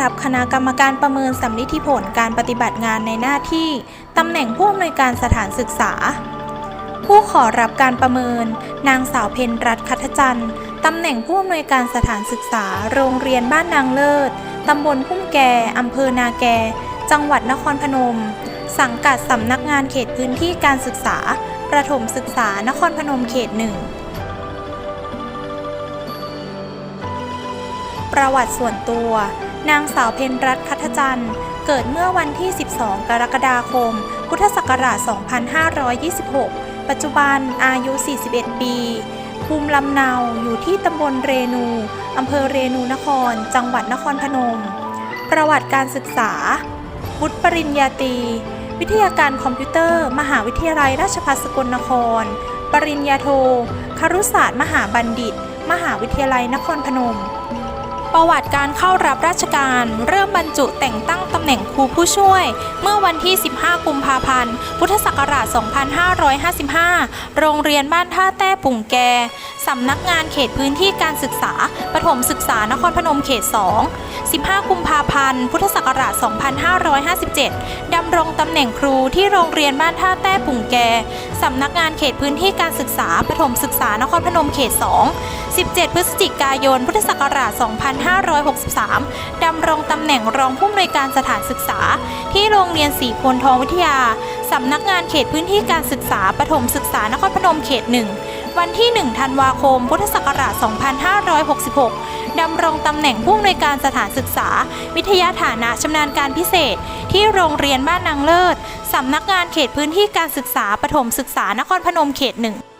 รับคณะกรรมการประเมินสำลิดผลการปฏิบัติงานในหน้าที่ตำแหน่งผู้อำนวยการสถานศึกษา ผู้ขอรับการประเมิน นางสาวเพนรัตน์คัทจันทร์ตำแหน่งผู้อำนวยการสถานศึกษา โรงเรียนบ้านนางเลิศตำบลพุ่มแกอำเภอนาแก จังหวัดนครพนม สังกัดสำนักงานเขตพื้นที่การศึกษา ประถมศึกษานครพนมเขตหนึ่งประวัติส่วนตัว นางสาวเพนรัตน์คัทจันทร์ เกิดเมื่อวันที่ 12 กรกฎาคม พุทธศักราช 2526 ปัจจุบันอายุ 41 ปี ภูมิลำเนาอยู่ที่ตำบลเรนู อำเภอเรนูนคร จังหวัดนครพนม ประวัติการศึกษา วุฒิปริญญาตรีวิทยาการคอมพิวเตอร์ มหาวิทยาลัยราชภัฏสกลนคร ปริญญาโท ครุศาสตร์ มหาบัณฑิต มหาวิทยาลัยนครพนม ประวัติการเข้ารับราชการ เริ่มบรรจุแต่งตั้งตำแหน่งครูผู้ช่วย เมื่อวันที่ 15 กุมภาพันธ์ พุทธศักราช 2555 โรงเรียนบ้านท่าแต้ปุ่งแก สำนักงานเขตพื้นที่การศึกษา ประถมศึกษานครพนมเขต 2 15 กุมภาพันธ์ พุทธศักราช 2557 ดำรงตำแหน่งครูที่โรงเรียนบ้านท่าแต้ปุ่งแก สำนักงานเขตพื้นที่การศึกษาประถมศึกษานครพนมเขต 2 17 พฤศจิกายน พุทธศักราช 2563 ดำรงตำแหน่งรองผู้อำนวยการสถานศึกษา ที่โรงเรียนสีพลทองวิทยา สำนักงานเขตพื้นที่การศึกษาประถมศึกษานครพนมเขต 1 วันที่ 1 ธันวาคม พุทธศักราช 2566 ดำรงตำแหน่งผู้อำนวยการสถานศึกษา วิทยาฐานะชำนาญการพิเศษ ที่โรงเรียนบ้านนางเลิศ สำนักงานเขตพื้นที่การศึกษาประถมศึกษานครพนมเขต1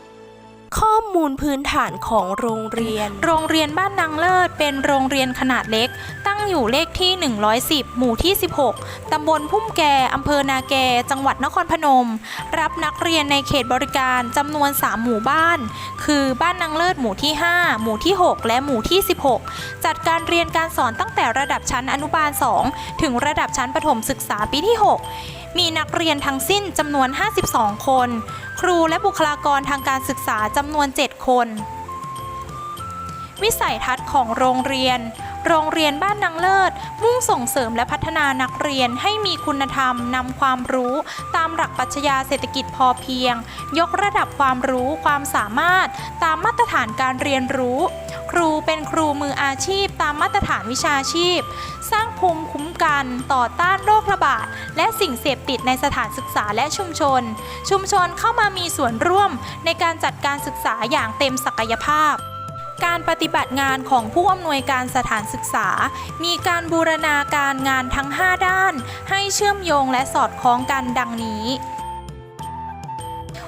ข้อมูลพื้นฐานของโรงเรียน โรงเรียนบ้านนางเลิศเป็นโรงเรียนขนาดเล็ก ตั้งอยู่เลขที่ 110 หมู่ที่ 16 ตำบลพุ่มแก อำเภอนาแก จังหวัดนครพนม รับนักเรียนในเขตบริการจำนวน 3 หมู่บ้าน คือบ้านนางเลิศหมู่ที่ 5 หมู่ที่ 6 และหมู่ที่ 16 จัดการเรียนการสอนตั้งแต่ระดับชั้นอนุบาล 2 ถึงระดับชั้นประถมศึกษาปีที่ 6 มีนักเรียนทั้งสิ้นจำนวน 52 คน ครูและบุคลากรทางการศึกษาจำนวน 7 คน วิสัยทัศน์ของโรงเรียน โรงเรียนบ้านนางเลิศ มุ่งส่งเสริมและพัฒนานักเรียนให้มีคุณธรรมนำความรู้ตามหลักปรัชญาเศรษฐกิจพอเพียง ยกระดับความรู้ความสามารถ ตามมาตรฐานการเรียนรู้ ครูเป็นครูมืออาชีพ ตามมาตรฐานวิชาชีพ สร้างภูมิคุ้มกันต่อต้านโรคระบาด และสิ่งเสพติดในสถานศึกษาและชุมชน ชุมชนเข้ามามีส่วนร่วมในการจัดการศึกษาอย่างเต็มศักยภาพ การปฏิบัติงานของผู้อำนวยการสถานศึกษา มีการบูรณาการงานทั้ง 5 ด้าน ให้เชื่อมโยงและสอดคล้องกันดังนี้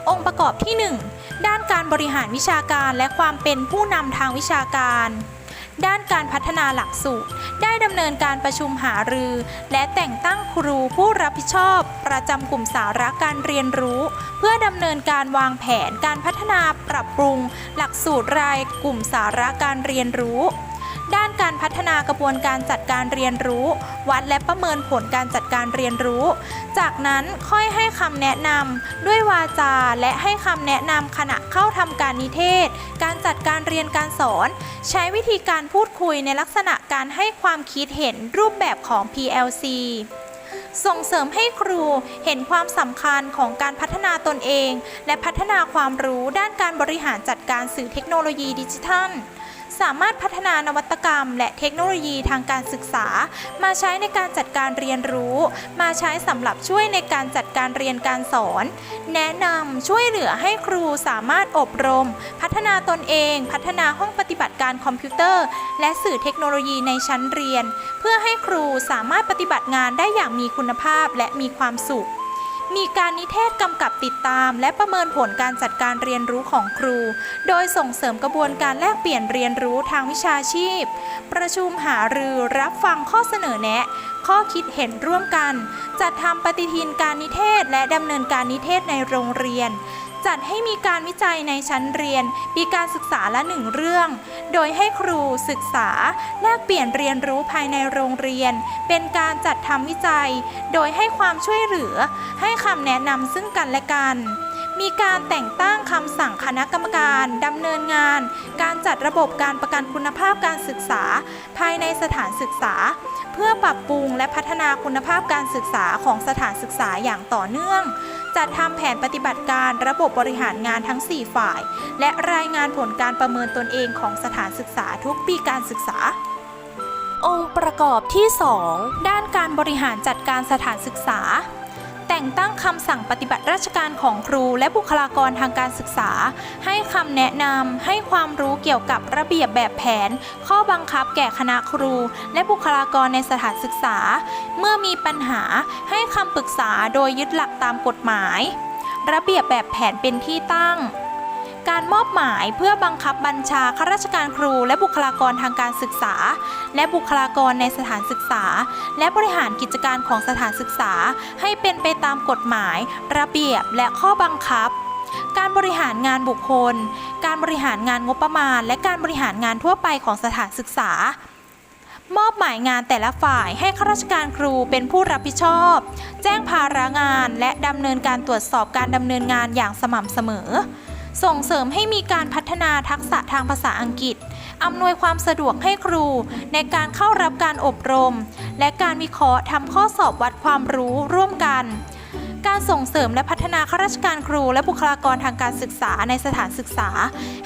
องค์ประกอบที่ 1 ด้านการบริหารวิชาการและความเป็นผู้นำทางวิชาการ ด้านการพัฒนาหลักสูตร ได้ดำเนินการประชุมหารือ และแต่งตั้งครูผู้รับผิดชอบ ประจำกลุ่มสาระการเรียนรู้ เพื่อดำเนินการวางแผนการพัฒนาปรับปรุง หลักสูตรรายกลุ่มสาระการเรียนรู้ ด้านการพัฒนากระบวนการจัดการเรียนรู้ วัดและประเมินผลการจัดการเรียนรู้ จากนั้นค่อยให้คำแนะนำด้วยวาจาและให้คำแนะนำขณะเข้าทำการนิเทศ การจัดการเรียนการสอน ใช้วิธีการพูดคุยในลักษณะการให้ความคิดเห็นรูปแบบของ PLC ส่งเสริมให้ครูเห็นความสำคัญของการพัฒนาตนเอง และพัฒนาความรู้ด้านการบริหารจัดการสื่อเทคโนโลยีดิจิทัล สามารถพัฒนานวัตกรรม และเทคโนโลยีทางการศึกษา มาใช้ในการจัดการเรียนรู้ มาใช้สำหรับช่วยในการจัดการเรียนการสอน แนะนำช่วยเหลือให้ครูสามารถอบรม พัฒนาตนเอง พัฒนาห้องปฏิบัติการคอมพิวเตอร์ และสื่อเทคโนโลยีในชั้นเรียน เพื่อให้ครูสามารถปฏิบัติงานได้อย่างมีคุณภาพและมีความสุข มีการนิเทศกำกับติดตาม และประเมินผลการจัดการเรียนรู้ของครู โดยส่งเสริมกระบวนการแลกเปลี่ยนเรียนรู้ทางวิชาชีพ ประชุมหารือรับฟังข้อเสนอแนะ ข้อคิดเห็นร่วมกัน จัดทำปฏิทินการนิเทศและดำเนินการนิเทศในโรงเรียน จัดให้มีการวิจัยในชั้นเรียน ปีการศึกษาละหนึ่งเรื่อง โดยให้ครูศึกษา แลกเปลี่ยนเรียนรู้ภายในโรงเรียน เป็นการจัดทำวิจัย โดยให้ความช่วยเหลือ ให้คำแนะนำซึ่งกันและกันมีการแต่งตั้งคำสั่งคณะกรรมการดำเนินงาน การจัดระบบการประกันคุณภาพการศึกษา ภายในสถานศึกษา เพื่อปรับปรุงและพัฒนาคุณภาพการศึกษาของสถานศึกษาอย่างต่อเนื่อง จัดทำแผนปฏิบัติการระบบบริหารงานทั้ง 4 ฝ่าย และรายงานผลการประเมินตนเองของสถานศึกษาทุกปีการศึกษา องค์ประกอบที่ 2 ด้านการบริหารจัดการสถานศึกษา แต่งตั้งคำสั่งปฏิบัติราชการของครูและบุคลากรทางการศึกษา ให้คำแนะนำให้ความรู้เกี่ยวกับระเบียบแบบแผน ข้อบังคับแก่คณะครู และบุคลากรในสถานศึกษา เมื่อมีปัญหาให้คำปรึกษาโดยยึดหลักตามกฎหมาย ระเบียบแบบแผนเป็นที่ตั้ง การมอบหมายเพื่อบังคับบัญชาข้าราชการครู และบุคลากรทางการศึกษา และบุคลากรในสถานศึกษา และบริหารกิจการของสถานศึกษา ให้เป็นไปตามกฎหมาย ระเบียบและข้อบังคับ การบริหารงานบุคคล การบริหารงานงบประมาณ และการบริหารงานทั่วไปของสถานศึกษามอบหมายงานแต่ละฝ่ายให้ข้าราชการครูเป็นผู้รับผิดชอบ แจ้งภาระงานและดำเนินการตรวจสอบการดำเนินงานอย่างสม่ำเสมอ ส่งเสริมให้มีการพัฒนาทักษะทางภาษาอังกฤษ อำนวยความสะดวกให้ครู ในการเข้ารับการอบรม และการวิเคราะห์ทำข้อสอบวัดความรู้ร่วมกัน การส่งเสริมและพัฒนาข้าราชการครู และบุคลากรทางการศึกษาในสถานศึกษา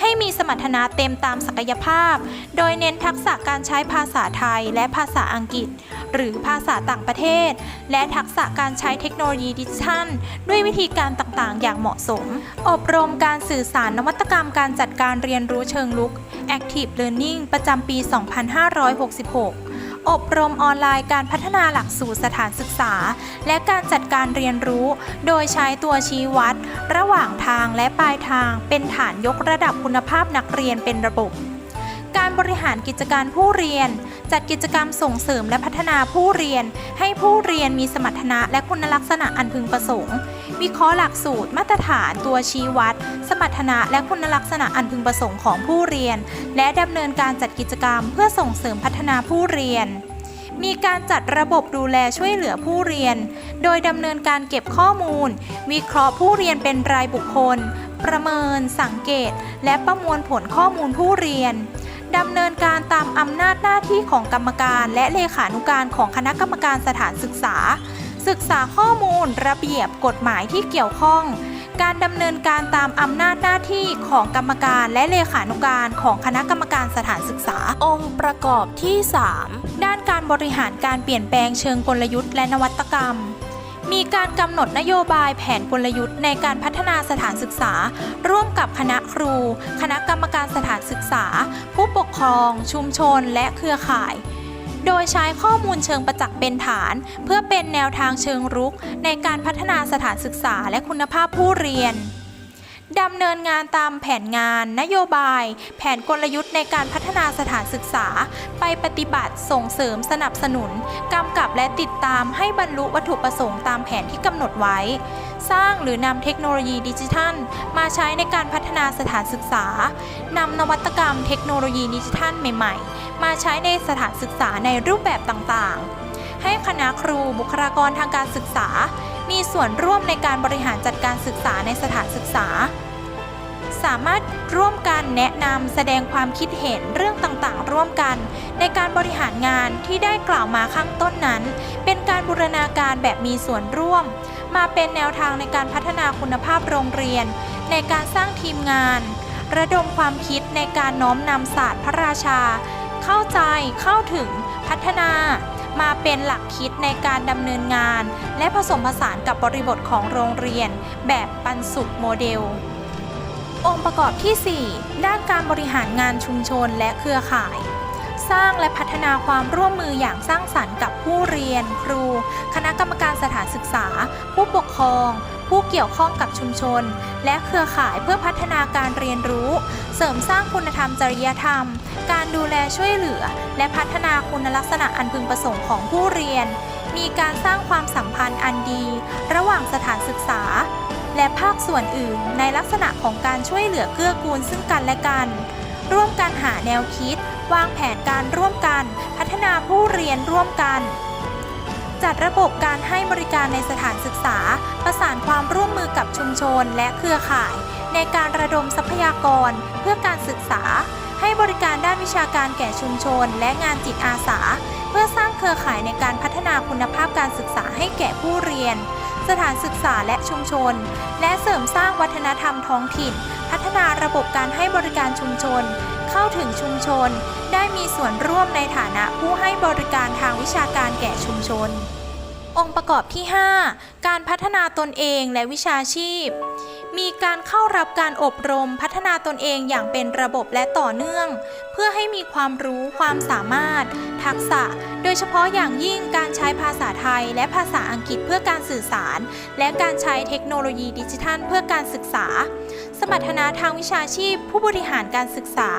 ให้มีสมรรถนะเต็มตามศักยภาพ โดยเน้นทักษะการใช้ภาษาไทยและภาษาอังกฤษ หรือภาษาต่างประเทศ และทักษะการใช้เทคโนโลยีดิจิทัล ด้วยวิธีการต่างๆ อย่างเหมาะสม อบรมการสื่อสารนวัตกรรมการจัดการเรียนรู้เชิงลุก Active Learning ประจำปี 2566อบรมออนไลน์การพัฒนาหลักสูตรสถานศึกษา และการจัดการเรียนรู้ โดยใช้ตัวชี้วัด ระหว่างทางและปลายทาง เป็นฐานยกระดับคุณภาพนักเรียนเป็นระบบ การบริหารกิจการผู้เรียน จัดกิจกรรมส่งเสริมและพัฒนาผู้เรียน ให้ผู้เรียนมีสมรรถนะและคุณลักษณะอันพึงประสงค์ วิเคราะห์หลักสูตร มาตรฐานตัวชี้วัด สมรรถนะและคุณลักษณะอันพึงประสงค์ของผู้เรียน และดำเนินการจัดกิจกรรม เพื่อส่งเสริมพัฒนาผู้เรียนมีการจัดระบบดูแลช่วยเหลือผู้เรียน โดยดำเนินการเก็บข้อมูล วิเคราะห์ผู้เรียนเป็นรายบุคคล ประเมิน สังเกต และประมวลผลข้อมูลผู้เรียน ดำเนินการตามอำนาจหน้าที่ของกรรมการและเลขานุการของคณะกรรมการสถานศึกษา ศึกษาข้อมูล ระเบียบกฎหมายที่เกี่ยวข้อง การดำเนินการตามอำนาจหน้าที่ของกรรมการและเลขานุการของคณะกรรมการสถานศึกษา องค์ประกอบที่ 3 ด้านการบริหารการเปลี่ยนแปลงเชิงกลยุทธ์และนวัตกรรม มีการกำหนดนโยบายแผนกลยุทธ์ในการพัฒนาสถานศึกษา ร่วมกับคณะครู คณะกรรมการสถานศึกษา ผู้ปกครอง ชุมชน และเครือข่าย โดยใช้ข้อมูลเชิงประจักษ์เป็นฐาน เพื่อเป็นแนวทางเชิงรุก ในการพัฒนาสถานศึกษาและคุณภาพผู้เรียน ดำเนินงานตามแผนงาน นโยบาย แผนกลยุทธ์ในการพัฒนาสถานศึกษา ไปปฏิบัติส่งเสริมสนับสนุนกำกับและติดตามให้บรรลุวัตถุประสงค์ตามแผนที่กำหนดไว้ สร้างหรือนำเทคโนโลยีดิจิทัล มาใช้ในการพัฒนาสถานศึกษานำนวัตกรรมเทคโนโลยีดิจิทัลใหม่ๆ มาใช้ในสถานศึกษาในรูปแบบต่างๆ ให้คณะครูบุคลากรทางการศึกษา มีส่วนร่วมในการบริหารจัดการศึกษาในสถานศึกษา สามารถร่วมกันแนะนำแสดงความคิดเห็นเรื่องต่างๆ ร่วมกัน ในการบริหารงานที่ได้กล่าวมาข้างต้นนั้น เป็นการบูรณาการแบบมีส่วนร่วม มาเป็นแนวทางในการพัฒนาคุณภาพโรงเรียน ในการสร้างทีมงาน ระดมความคิดในการน้อมนำศาสตร์พระราชา เข้าใจเข้าถึงพัฒนา มาเป็นหลักคิดในการดำเนินงาน และผสมผสานกับบริบทของโรงเรียน แบบปันสุขโมเดล องค์ประกอบที่ 4 ด้านการบริหารงานชุมชนและเครือข่าย สร้างและพัฒนาความร่วมมืออย่างสร้างสรรค์กับผู้เรียน ครู คณะกรรมการสถานศึกษา ผู้ปกครอง ผู้เกี่ยวข้องกับชุมชน และเครือข่ายเพื่อพัฒนาการเรียนรู้ เสริมสร้างคุณธรรมจริยธรรม การดูแลช่วยเหลือ และพัฒนาคุณลักษณะอันพึงประสงค์ของผู้เรียน มีการสร้างความสัมพันธ์อันดี ระหว่างสถานศึกษา และภาคส่วนอื่น ในลักษณะของการช่วยเหลือเกื้อกูลซึ่งกันและกัน ร่วมกันหาแนวคิด วางแผนการร่วมกัน พัฒนาผู้เรียนร่วมกัน จัดระบบการให้บริการในสถานศึกษา ประสานความร่วมมือกับชุมชนและเครือข่าย ในการระดมทรัพยากรเพื่อการศึกษา ให้บริการด้านวิชาการแก่ชุมชน และงานจิตอาสา เพื่อสร้างเครือข่ายในการพัฒนาคุณภาพการศึกษาให้แก่ผู้เรียน สถานศึกษาและชุมชน และเสริมสร้างวัฒนธรรมท้องถิ่น พัฒนาระบบการให้บริการชุมชน เข้าถึงชุมชน ได้มีส่วนร่วมในฐานะผู้ให้บริการทางวิชาการแก่ชุมชน องค์ประกอบที่ 5 การพัฒนาตนเองและวิชาชีพ มีการเข้ารับการอบรมพัฒนาตนเองอย่างเป็นระบบและต่อเนื่อง เพื่อให้มีความรู้ความสามารถ ทักษะ โดยเฉพาะอย่างยิ่งการใช้ภาษาไทยและภาษาอังกฤษเพื่อการสื่อสาร และการใช้เทคโนโลยีดิจิทัลเพื่อการศึกษา สมรรถนะทางวิชาชีพ ผู้บริหารการศึกษา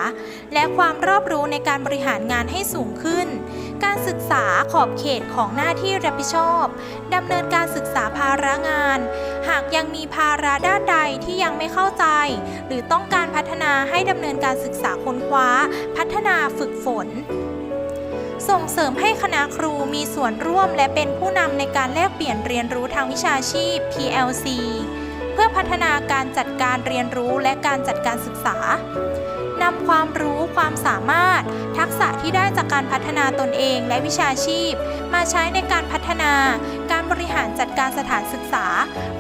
และความรอบรู้ในการบริหารงานให้สูงขึ้น การศึกษาขอบเขตของหน้าที่รับผิดชอบดำเนินการศึกษาภาระงาน หากยังมีภาระด้านใดที่ยังไม่เข้าใจ หรือต้องการพัฒนาให้ดำเนินการศึกษาค้นคว้า พัฒนาฝึกฝน ส่งเสริมให้คณะครูมีส่วนร่วมและเป็นผู้นำในการแลกเปลี่ยนเรียนรู้ทางวิชาชีพ PLC เพื่อพัฒนาการจัดการเรียนรู้และการจัดการศึกษา นำความรู้ความสามารถ ทักษะที่ได้จากการพัฒนาตนเองและวิชาชีพ มาใช้ในการพัฒนา การบริหารจัดการสถานศึกษา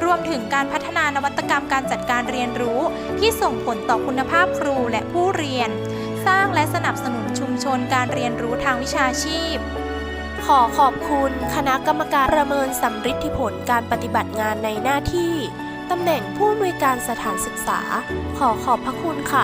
รวมถึงการพัฒนานวัตกรรมการจัดการเรียนรู้ ที่ส่งผลต่อคุณภาพครูและผู้เรียน สร้างและสนับสนุนชุมชนการเรียนรู้ทางวิชาชีพขอขอบคุณคณะกรรมการประเมินสำฤทธิผลการปฏิบัติงานในหน้าที่ ตำแหน่งผู้อำนวยการสถานศึกษา ขอขอบพระคุณค่ะ